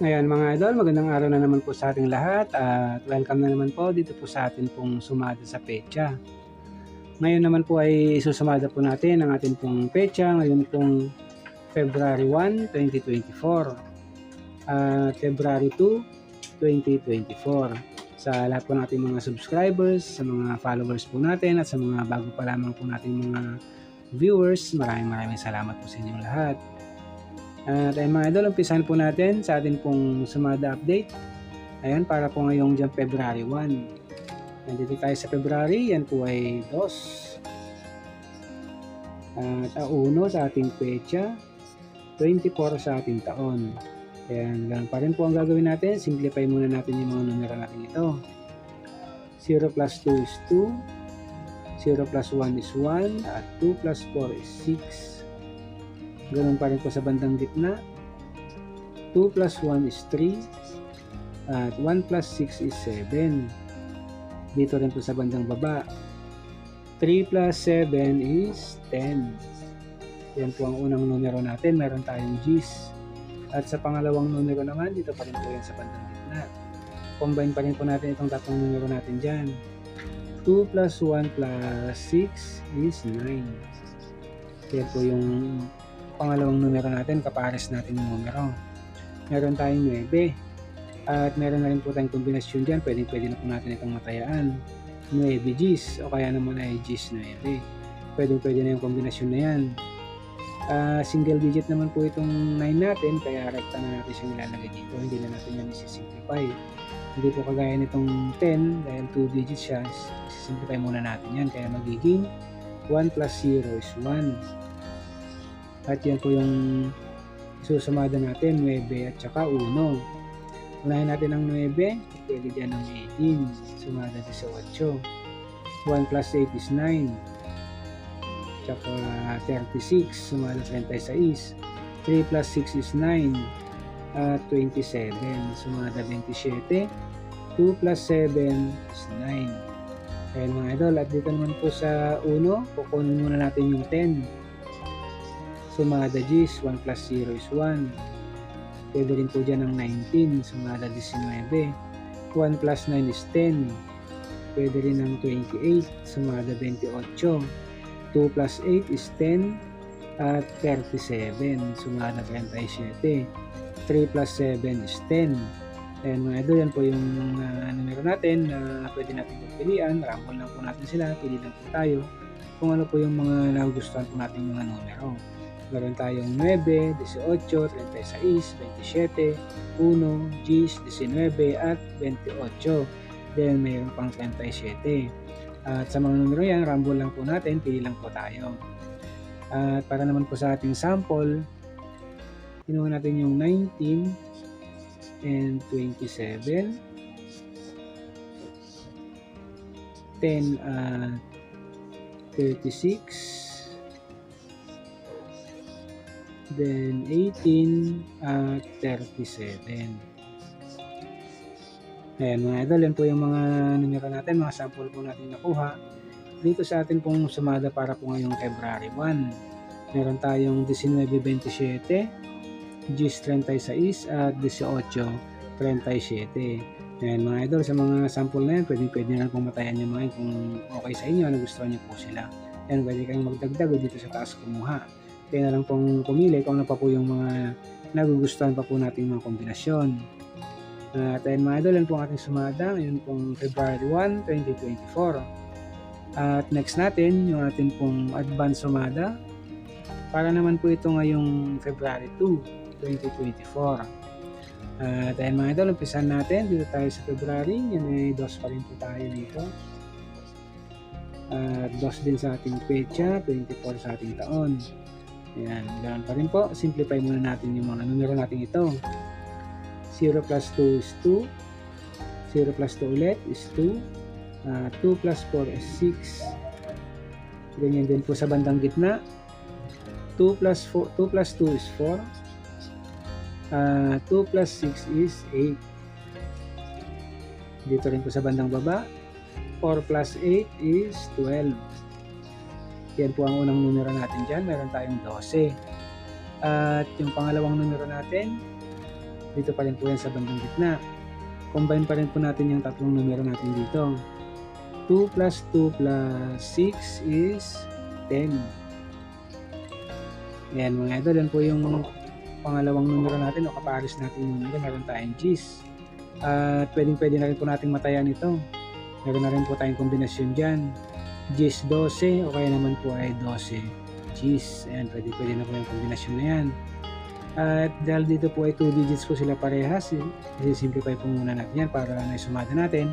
Ngayon mga idol, magandang araw na naman po sa ating lahat at welcome na naman po dito po sa atin pong sumada sa pecha. Ngayon naman po ay isusumada po natin ang ating pong pecha ngayon pong February 1, 2024 at February 2, 2024. Sa lahat po nating mga subscribers, sa mga followers po natin at sa mga bago pa lamang po nating mga viewers, maraming maraming salamat po sa inyong lahat. At ayun mga idol, umpisahan po natin sa ating pong sumada update. Ayan, para po ngayong dyan February 1. Nandito tayo sa February, yan po ay 2. At ang uno sa ating pecha, 24 sa ating taon. Ayan, ganun pa rin po ang gagawin natin. Simplify muna natin yung mga numero natin ito. 0 plus 2 is 2. 0 plus 1 is 1. At 2 plus 4 is 6. Ganun pa rin po sa bandang gitna. 2 plus 1 is 3. At 1 plus 6 is 7. Dito rin po sa bandang baba. 3 plus 7 is 10. Yan po ang unang numero natin. Meron tayong G's. At sa pangalawang numero naman, dito pa rin po yan sa bandang gitna. Combine pa rin po natin itong tatlong numero natin dyan. 2 plus 1 plus 6 is 9. Yan po yung pangalawang numero natin, kapares natin yung numero. Meron tayong 9. At meron na rin po tayong kombinasyon dyan. Pwede, pwede na po natin itong matayaan. 9 Gs o kaya naman ay Gs 9. Pwede, pwede na yung kombinasyon na yan. Uh, single digit naman po itong 9 natin kaya rekta na natin siyang ilalagay dito. Hindi na natin yan isi-simplify. Hindi po kagaya nitong 10 dahil 2 digits siya. Isi-simplify muna natin yan. Kaya magiging 1 plus 0 is 1. At yan po yung susumada natin, 9 at saka 1. Unahin natin ang 9, pwede dyan ng 18, sumada 18. 1 plus 8 is 9. Tsaka 36, sumada 36. 3 plus 6 is 9. At 27, sumada 27. 2 plus 7 is 9. Ayan mga idol, at dito naman po sa 1, kukunin muna natin yung 10 sumada G's, 1 plus 0 is 1. Pwede rin po dyan ng 19, sumada 19. 1 plus 9 is 10. Pwede rin ng 28, sumada 28. 2 plus 8 is 10 at 37, sumada 37. 3 plus 7 is 10. Ayan mga idol, yan po yung uh, numero natin na uh, pwede natin pagpilian. Ramble lang po natin sila, pili lang po tayo kung ano po yung mga nagugustuhan po natin mga numero. Meron tayong 9, 18, 36, 27, 1, Gs, 19 at 28. Then mayroon pang 37. At sa mga numero yan, rumble lang po natin, pili lang po tayo. At para naman po sa ating sample, kinuha natin yung 19 and 27. 10 at 36 then 18 at 37 ayan mga idol yan po yung mga numero natin mga sample po natin nakuha. Dito sa atin pong sumada para po ngayong February 1 meron tayong 19.27 Gis 36 at 18 37 ayan mga idol sa mga sample na yan pwede pwede na pong matayan nyo mga kung okay sa inyo nagustuhan nyo po sila. Yan pwede kayong magdagdag dito sa taas kumuha kaya na lang pong pumili kung ano pa po yung mga nagugustuhan pa po nating mga kombinasyon. At ayun mga idol, yan po ang ating sumada ngayon pong February 1, 2024. At next natin, yung ating pong advance sumada para naman po ito ngayong February 2, 2024. At ayun mga idol, umpisan natin. Dito tayo sa February. Yan ay dos pa rin po tayo dito. At dos din sa ating pecha, 24 sa ating taon. Ayan, ganun pa rin po. Simplify muna natin yung mga numero natin ito. 0 plus 2 is 2. 0 plus 2 ulit is 2. Uh, 2 plus 4 is 6. Ganyan din po sa bandang gitna. 2 plus 4, 2 plus 2 is 4. Uh, 2 plus 6 is 8. Dito rin po sa bandang baba. 4 plus 8 is 12. Yan po ang unang numero natin dyan. Meron tayong 12. At yung pangalawang numero natin, Dito pa rin po yan sa bandang gitna. Combine pa rin po natin yung tatlong numero natin dito. 2 plus 2 plus 6 is 10. Ayan mga idol, yan po yung pangalawang numero natin o kapares natin yung numero. Meron tayong G's. At pwedeng pwede na rin po nating matayan ito. Meron na rin po tayong kombinasyon dyan. G's 12 o kaya naman po ay 12 G's. Ayan, pwede pwede na po yung kombinasyon na yan. At dahil dito po ay 2 digits po sila parehas, eh, simplify po muna natin yan para naisumada natin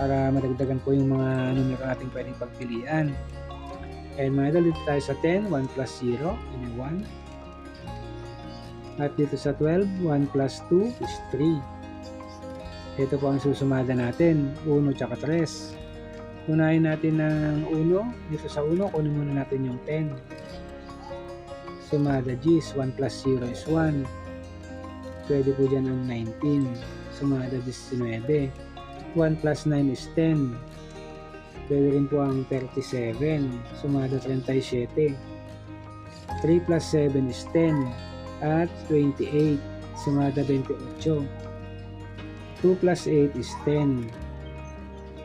para madagdagan po yung mga numero natin pwedeng pagpilian. And mga idol, dito tayo sa 10, 1 plus 0, yun yung 1. At dito sa 12, 1 plus 2 is 3. Ito po ang susumada natin, 1 tsaka 3. Unahin natin ng 1, dito sa 1, kunin muna natin yung 10. Sumada G's, 1 plus 0 is 1. Pwede po dyan ang 19. Sumada 19. 1 plus 9 is 10. Pwede rin po ang 37. Sumada 37. 3 plus 7 is 10. At 28. Sumada 28. 2 plus 8 is 10.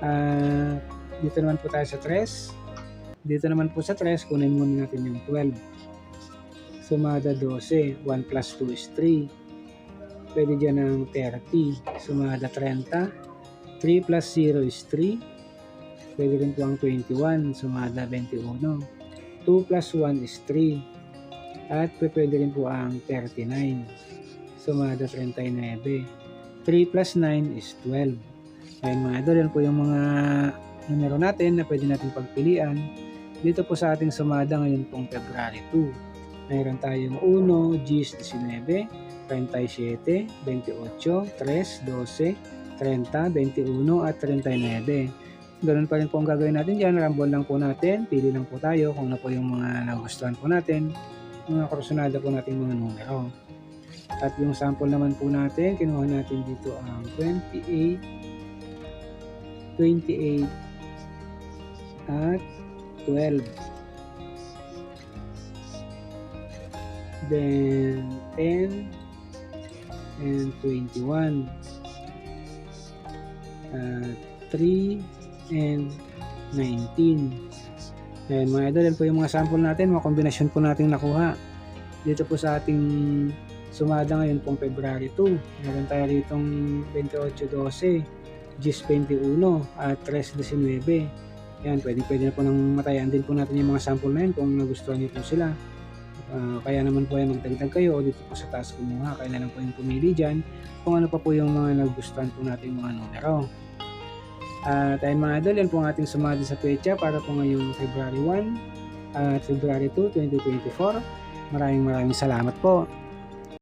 Ah, dito naman po tayo sa 3. Dito naman po sa 3, kunin muna natin yung 12. Sumada 12. 1 plus 2 is 3. Pwede dyan ng 30. Sumada 30. 3 plus 0 is 3. Pwede rin po ang 21. Sumada 21. 2 plus 1 is 3. At pwede rin po ang 39. Sumada 39. 3 plus 9 is 12. Ayan mga idol, yan po yung mga numero natin na pwede natin pagpilian. Dito po sa ating sumada ngayon pong February 2. Mayroon tayong 1, G's 19, 37, 28, 3, 12, 30, 21 at 39. Ganun pa rin po ang gagawin natin dyan. Rambol lang po natin. Pili lang po tayo kung ano po yung mga nagustuhan po natin. Mga kursunada po natin mga numero. At yung sample naman po natin, kinuha natin dito ang 28, 28 at 12. Then 10 and 21. At 3 and 19. Ayan mga idol, yan po yung mga sample natin, mga kombinasyon po natin nakuha. Dito po sa ating sumada ngayon pong February 2. Meron tayo ditong 28-12, GIS 21 at 3-19. Yan, pwede, pwede na po nang matayan din po natin yung mga sample na yun kung nagustuhan niyo po sila. Ah, kaya naman po ay magdagdag kayo dito po sa taas kumuha. Kaya na lang po yung pumili dyan kung ano pa po yung mga nagustuhan po natin mga numero. At ayun mga idol, yan po ang ating sumada sa pecha para po ngayong February 1 at February 2, 2024. Maraming maraming salamat po.